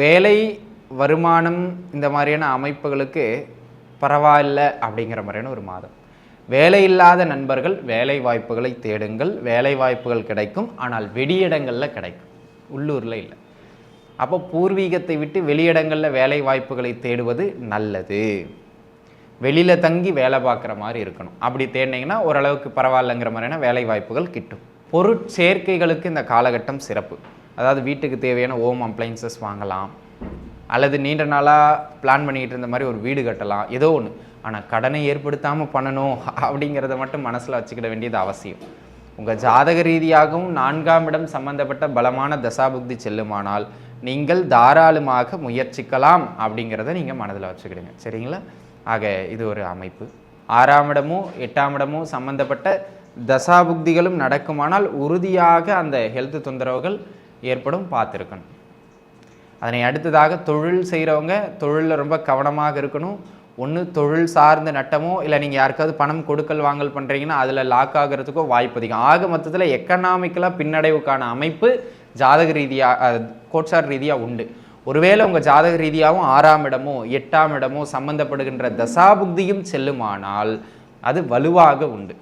வேலை வருமானம் இந்த மாதிரியான அமைப்புகளுக்கு பரவாயில்ல அப்படிங்கிற மாதிரியான ஒரு மாதம். வேலை இல்லாத நண்பர்கள் வேலை வாய்ப்புகளை தேடுங்கள் வேலை வாய்ப்புகள் கிடைக்கும் ஆனால் வெளியிடங்களில் கிடைக்கும். உள்ளூரில் இல்லை. அப்போ பூர்வீகத்தை விட்டு வெளியிடங்களில் வேலை வாய்ப்புகளை தேடுவது நல்லது. வெளியில் தங்கி வேலை பார்க்குற மாதிரி இருக்கணும். அப்படி தேடினீங்கன்னா ஓரளவுக்கு பரவாயில்லைங்கிற மாதிரியான வேலை வாய்ப்புகள் கிட்டும். பொருட்சேர்க்கைகளுக்கு இந்த காலகட்டம் சிறப்பு. அதாவது வீட்டுக்கு தேவையான ஹோம் அப்ளைன்சஸ் வாங்கலாம். அல்லது நீண்ட நாளாக பிளான் பண்ணிக்கிட்டு இருந்த மாதிரி ஒரு வீடு கட்டலாம். ஏதோ ஒன்று ஆனால் கடனை ஏற்படுத்தாமல் பண்ணணும் அப்படிங்கிறத மட்டும் மனசில் வச்சுக்கிட வேண்டியது அவசியம். உங்கள் ஜாதக ரீதியாகவும் நான்காம் இடம் சம்பந்தப்பட்ட பலமான தசாபுக்தி செல்லுமானால் நீங்கள் தாராளமாக முயற்சிக்கலாம் அப்படிங்கிறத நீங்கள் மனதில் வச்சுக்கிடுங்க. சரிங்களா? ஆக இது ஒரு அமைப்பு. ஆறாம் இடமும் எட்டாம் இடமும் சம்பந்தப்பட்ட தசாபுக்திகளும் நடக்குமானால் உறுதியாக அந்த ஹெல்த் தொந்தரவுகள் ஏற்படும் பார்த்துருக்கணும். அதனை அடுத்ததாக தொழில் செய்கிறவங்க தொழிலில் ரொம்ப கவனமாக இருக்கணும். ஒன்று தொழில் சார்ந்த நட்டமோ இல்லை நீங்கள் யாருக்காவது பணம் கொடுக்கல் வாங்கல் பண்ணுறீங்கன்னா அதில் லாக் ஆகிறதுக்கோ வாய்ப்பு அதிகம். ஆக மொத்தத்தில் எக்கனாமிக்கலாக பின்னடைவுக்கான அமைப்பு ஜாதக ரீதியாக கோட்சார் ரீதியாக உண்டு. ஒருவேளை உங்கள் ஜாதக ரீதியாகவும் ஆறாம் இடமோ எட்டாம் இடமோ சம்மந்தப்படுகின்ற தசாபுக்தியும் செல்லுமானால் அது வலுவாக உண்டு.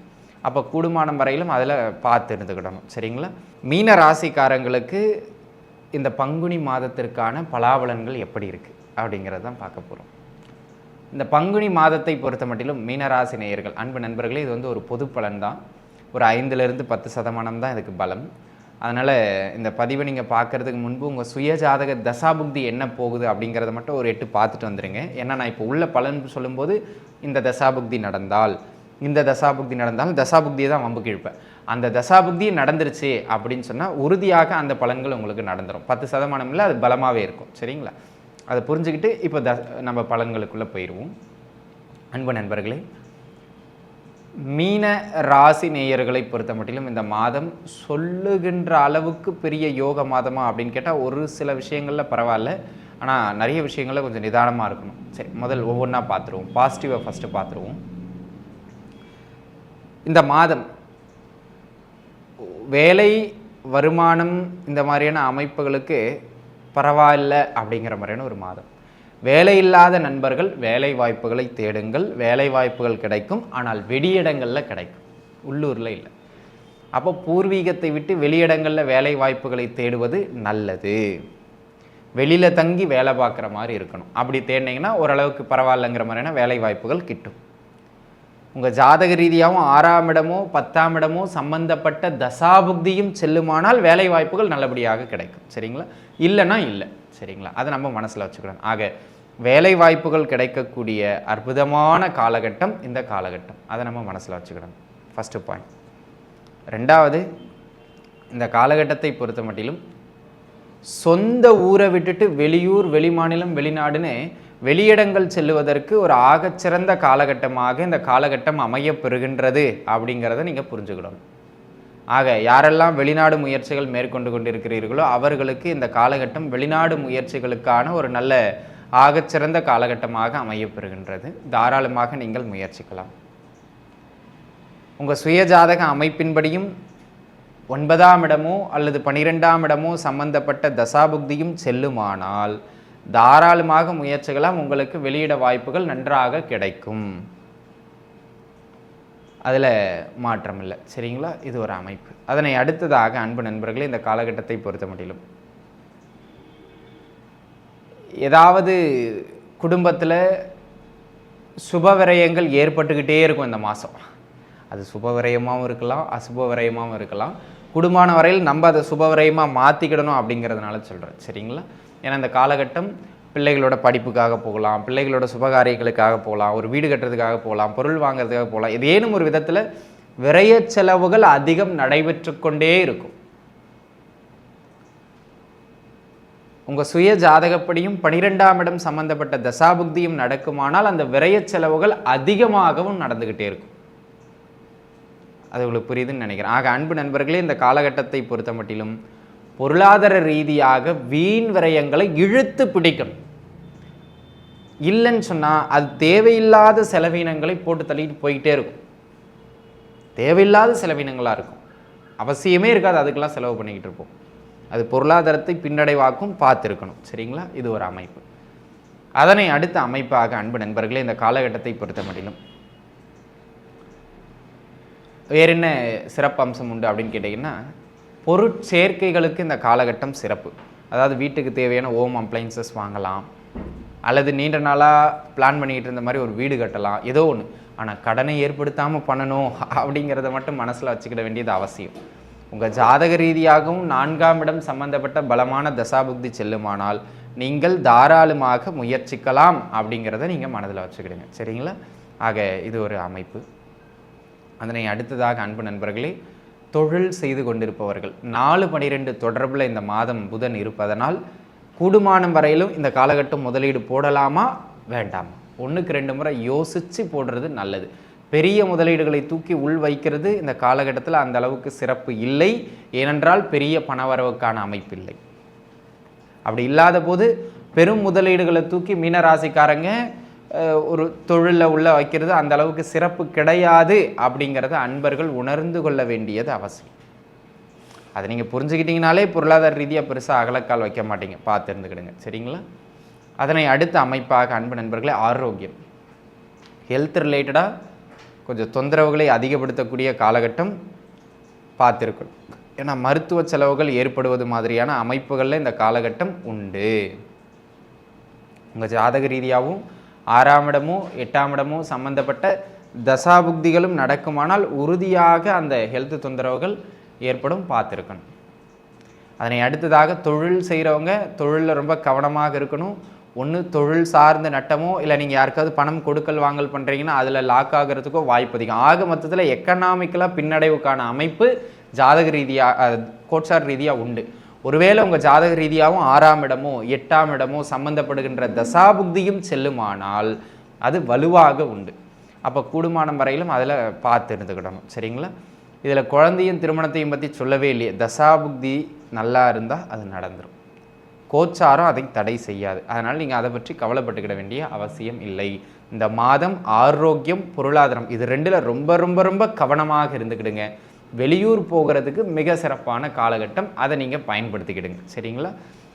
அப்போ கூடுமானம் வரையிலும் அதில் பார்த்து இருந்துக்கிடணும். சரிங்களா? மீன ராசிக்காரங்களுக்கு இந்த பங்குனி மாதத்திற்கான பலாபலன்கள் எப்படி இருக்குது அப்படிங்கிறது தான் பார்க்க போகிறோம் இந்த பங்குனி மாதத்தை பொறுத்த மட்டிலும் மீனராசி நேயர்கள் அன்பு நண்பர்களே இது வந்து ஒரு பொது பலன் தான். ஒரு ஐந்துலேருந்து பத்து சதமானம் தான் இதுக்கு பலம் அதனால் இந்த பதிவை நீங்கள் பார்க்குறதுக்கு முன்பு உங்கள் சுயஜாதக தசாபுக்தி என்ன போகுது அப்படிங்கிறத மட்டும் ஒரு எட்டு பார்த்துட்டு வந்துடுங்க ஏன்னா நான் இப்போ உள்ள பலன் சொல்லும்போது இந்த தசாபுக்தி நடந்தால் இந்த தசாபுக்தி நடந்தாலும் தசாபுக்தியை தான் வம்புக்கு இழுப்பேன் அந்த தசாபுக்தி நடந்துருச்சு அப்படின்னு சொன்னால் உறுதியாக அந்த பலன்கள் உங்களுக்கு நடந்துடும் பத்து சதமானம் இல்லை அது பலமாகவே இருக்கும். சரிங்களா? அதை புரிஞ்சுக்கிட்டு இப்போ த நம்ம பலன்களுக்குள்ளே போயிடுவோம் அன்பு நண்பர்களே மீன ராசி நேயர்களை பொறுத்த மட்டிலும் இந்த மாதம் சொல்லுகின்ற அளவுக்கு பெரிய யோக மாதமா அப்படின்னு கேட்டால் ஒரு சில விஷயங்களில் பரவாயில்ல. ஆனால் நிறைய விஷயங்களில் கொஞ்சம் நிதானமாக இருக்கணும். சரி முதல் ஒவ்வொன்றா பார்த்துருவோம் பாசிட்டிவை ஃபஸ்ட்டு பார்த்துருவோம் இந்த மாதம் வேலை வருமானம் இந்த மாதிரியான அமைப்புகளுக்கு பரவாயில்ல அப்படிங்கிற மாதிரியான ஒரு மாதம். வேலை இல்லாத நண்பர்கள் வேலை வாய்ப்புகளை தேடுங்கள் வேலை வாய்ப்புகள் கிடைக்கும் ஆனால் வெடியிடங்களில் கிடைக்கும். உள்ளூரில் இல்லை. அப்போ பூர்வீகத்தை விட்டு வெளியிடங்களில் வேலை வாய்ப்புகளை தேடுவது நல்லது. வெளியில் தங்கி வேலை பார்க்குற மாதிரி இருக்கணும். அப்படி தேடினீங்கன்னா ஓரளவுக்கு பரவாயில்லைங்கிற மாதிரியான வேலை வாய்ப்புகள் கிட்டும். உங்கள் ஜாதக ரீதியாகவும் ஆறாம் இடமோ பத்தாம் இடமோ சம்பந்தப்பட்ட தசாபுக்தியும் செல்லுமானால் வேலை வாய்ப்புகள் நல்லபடியாக கிடைக்கும். சரிங்களா? இல்லைன்னா இல்லை. சரிங்களா? அதை நம்ம மனசில் வச்சுக்கிறோம் ஆக வேலை வாய்ப்புகள் கிடைக்கக்கூடிய அற்புதமான காலகட்டம் இந்த காலகட்டம். அதை நம்ம மனசில் வச்சுக்கிறோம் ஃபஸ்ட்டு பாயிண்ட் ரெண்டாவது இந்த காலகட்டத்தை பொறுத்த மட்டிலும் சொந்த ஊரை விட்டுட்டு வெளியூர் வெளிமாநிலம் வெளிநாடுன்னு வெளியிடங்கள் செல்லுவதற்கு ஒரு ஆகச்சிறந்த காலகட்டமாக இந்த காலகட்டம் அமையப்பெறுகின்றது அப்படிங்கிறத நீங்கள் புரிஞ்சுக்கிடணும் ஆக யாரெல்லாம் வெளிநாடு முயற்சிகள் மேற்கொண்டு கொண்டிருக்கிறீர்களோ அவர்களுக்கு இந்த காலகட்டம் வெளிநாடு முயற்சிகளுக்கான ஒரு நல்ல ஆகச்சிறந்த காலகட்டமாக அமையப்பெறுகின்றது. தாராளமாக நீங்கள் முயற்சிக்கலாம். உங்கள் சுயஜாதக அமைப்பின்படியும் ஒன்பதாம் இடமோ அல்லது பனிரெண்டாம் இடமோ சம்பந்தப்பட்ட தசாபுக்தியும் செல்லுமானால் தாராளமாக முயற்சிகளாக உங்களுக்கு வெளியிட வாய்ப்புகள் நன்றாக கிடைக்கும். அதில் மாற்றம் இல்லை. சரிங்களா? இது ஒரு அமைப்பு. அதனை அடுத்ததாக அன்பு நண்பர்களே இந்த காலகட்டத்தை பொறுத்த முடியலும் ஏதாவது குடும்பத்தில் சுப விரயங்கள் ஏற்பட்டுக்கிட்டே இருக்கும் இந்த மாதம் அது சுப விரயமாகவும் இருக்கலாம் அசுப விரயமாகவும் இருக்கலாம். குடும்பமான வரையில் நம்ம அதை சுபவரையமாக மாற்றிக்கிடணும் அப்படிங்கிறதுனால சொல்கிறேன் சரிங்களா? ஏன்னா இந்த காலகட்டம் பிள்ளைகளோட படிப்புக்காக போகலாம் பிள்ளைகளோட சுபகாரியங்களுக்காக போகலாம் ஒரு வீடு கட்டுறதுக்காக போகலாம் பொருள் வாங்குறதுக்காக போகலாம். ஏதேனும் ஒரு விதத்தில் விரைய செலவுகள் அதிகம் நடைபெற்று கொண்டே இருக்கும். உங்கள் சுய ஜாதகப்படியும் பனிரெண்டாம் இடம் சம்பந்தப்பட்ட தசாபுக்தியும் நடக்குமானால் அந்த விரைய செலவுகள் அதிகமாகவும் நடந்துக்கிட்டே இருக்கும். அது உங்களுக்கு புரியுதுன்னு நினைக்கிறேன். ஆக அன்பு நண்பர்களே இந்த காலகட்டத்தை பொறுத்த மட்டிலும் பொருளாதார ரீதியாக வீண் விரயங்களை இழுத்து பிடிக்கணும் இல்லைன்னு சொன்னால் அது தேவையில்லாத செலவினங்களை போட்டு தள்ளிட்டு போய்கிட்டே இருக்கும். தேவையில்லாத செலவினங்களாக இருக்கும். அவசியமே இருக்காது அதுக்கெல்லாம் செலவு பண்ணிக்கிட்டு இருப்போம். அது பொருளாதாரத்தை பின்னடைவாக்கும் பார்த்துருக்கணும். சரிங்களா? இது ஒரு அமைப்பு. அதனை அடுத்த அமைப்பாக அன்பு நண்பர்களே இந்த காலகட்டத்தை பொறுத்த மட்டிலும் வேறு என்ன சிறப்பு அம்சம் உண்டு அப்படின்னு கேட்டிங்கன்னா பொருட்சேர்க்கைகளுக்கு இந்த காலகட்டம் சிறப்பு. அதாவது வீட்டுக்கு தேவையான ஓம் அப்ளைன்சஸ் வாங்கலாம். அல்லது நீண்ட நாளாக பிளான் பண்ணிக்கிட்டு இருந்த மாதிரி ஒரு வீடு கட்டலாம். ஏதோ ஒன்று ஆனால் கடனை ஏற்படுத்தாமல் பண்ணணும் அப்படிங்கிறத மட்டும் மனசில் வச்சுக்கிட வேண்டியது அவசியம். உங்கள் ஜாதக ரீதியாகவும் நான்காம் இடம் சம்பந்தப்பட்ட பலமான தசாபுக்தி செல்லுமானால் நீங்கள் தாராளமாக முயற்சிக்கலாம் அப்படிங்கிறத நீங்கள் மனதில் வச்சுக்கிடுங்க. சரிங்களா? ஆக இது ஒரு அமைப்பு. அதனை அடுத்ததாக அன்பு நண்பர்களே தொழில் செய்து கொண்டிருப்பவர்கள். நாலு பனிரெண்டு தொடர்பில் இந்த மாதம் புதன் இருப்பதனால் கூடுமானம் வரையிலும் இந்த காலகட்டம் முதலீடு போடலாமா வேண்டாமா? ஒன்றுக்கு ரெண்டு முறை யோசித்து போடுறது நல்லது. பெரிய முதலீடுகளை தூக்கி உள் வைக்கிறது இந்த காலகட்டத்தில் அந்த அளவுக்கு சிறப்பு இல்லை. ஏனென்றால் பெரிய பணவரவுக்கான அமைப்பு இல்லை அப்படி இல்லாத போது பெரும் முதலீடுகளை தூக்கி மீனராசிக்காரங்க ஒரு தொழிலில் உள்ள வைக்கிறது அந்த அளவுக்கு சிறப்பு கிடையாது அப்படிங்கிறத அன்பர்கள் உணர்ந்து கொள்ள வேண்டியது அவசியம். அதை நீங்கள் புரிஞ்சுக்கிட்டீங்கனாலே பொருளாதார ரீதியாக பெருசாக அகலக்கால் வைக்க மாட்டீங்க. பார்த்து இருந்துக்கிடுங்க. சரிங்களா? அதனை அடுத்த அமைப்பாக அன்பு நண்பர்களே ஆரோக்கியம். ஹெல்த் ரிலேட்டடாக கொஞ்சம் தொந்தரவுகளை அதிகப்படுத்தக்கூடிய காலகட்டம் பார்த்துருக்கணும். ஏன்னா மருத்துவ செலவுகள் ஏற்படுவது மாதிரியான அமைப்புகளில் இந்த காலகட்டம் உண்டு. உங்கள் ஜாதக ரீதியாகவும் ஆறாம் இடமோ எட்டாம் இடமோ சம்பந்தப்பட்ட தசாபுக்திகளும் நடக்குமானால் உறுதியாக அந்த ஹெல்த் தொந்தரவுகள் ஏற்படும் பார்த்துருக்கணும். அதனை அடுத்ததாக தொழில் செய்கிறவங்க தொழிலில் ரொம்ப கவனமாக இருக்கணும். ஒன்று தொழில் சார்ந்த நட்டமோ இல்லை நீங்கள் யாருக்காவது பணம் கொடுக்கல் வாங்கல் பண்ணுறீங்கன்னா அதில் லாக் ஆகிறதுக்கோ வாய்ப்பு அதிகம். ஆக மொத்தத்தில் எக்கனாமிக்கலாக பின்னடைவுக்கான அமைப்பு ஜாதக ரீதியாக கோட்சார் ரீதியாக உண்டு. ஒருவேளை உங்கள் ஜாதக ரீதியாகவும் ஆறாம் இடமோ எட்டாம் இடமோ சம்பந்தப்படுகின்ற தசாபுக்தியும் செல்லுமானால் அது வலுவாக உண்டு. அப்போ கூடுமானம் வரையிலும் அதில் பார்த்து இருந்துக்கிடணும். சரிங்களா? இதில் குழந்தையும் திருமணத்தையும் பற்றி சொல்லவே இல்லையே. தசாபுக்தி நல்லா இருந்தால் அது நடந்துடும் கோச்சாரம் அதை தடை செய்யாது. அதனால் நீங்கள் அதை பற்றி கவலைப்பட்டுக்கிட வேண்டிய அவசியம் இல்லை. இந்த மாதம் ஆரோக்கியம் பொருளாதாரம் இது ரெண்டில் ரொம்ப ரொம்ப ரொம்ப கவனமாக இருந்துக்கிடுங்க. வெளியூர் போகிறதுக்கு மிக சிறப்பான காலகட்டம். அதை நீங்கள் பயன்படுத்திக்கிடுங்க. சரிங்களா?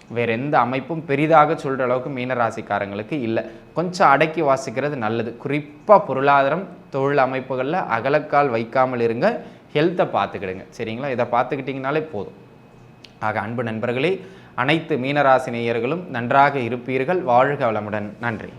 வேறு எந்த அமைப்பும் பெரிதாக சொல்கிற அளவுக்கு மீனராசிக்காரங்களுக்கு இல்லை. கொஞ்சம் அடக்கி வாசிக்கிறது நல்லது. குறிப்பாக பொருளாதாரம் தொழில் அமைப்புகளில் அகலக்கால் வைக்காமல் இருங்க. ஹெல்த்தை பார்த்துக்கிடுங்க. சரிங்களா? இதை பார்த்துக்கிட்டிங்கனாலே போதும். ஆக அன்பு நண்பர்களே அனைத்து மீனராசி நேயர்களும் நன்றாக இருப்பீர்கள். வாழ்க வளமுடன். நன்றி.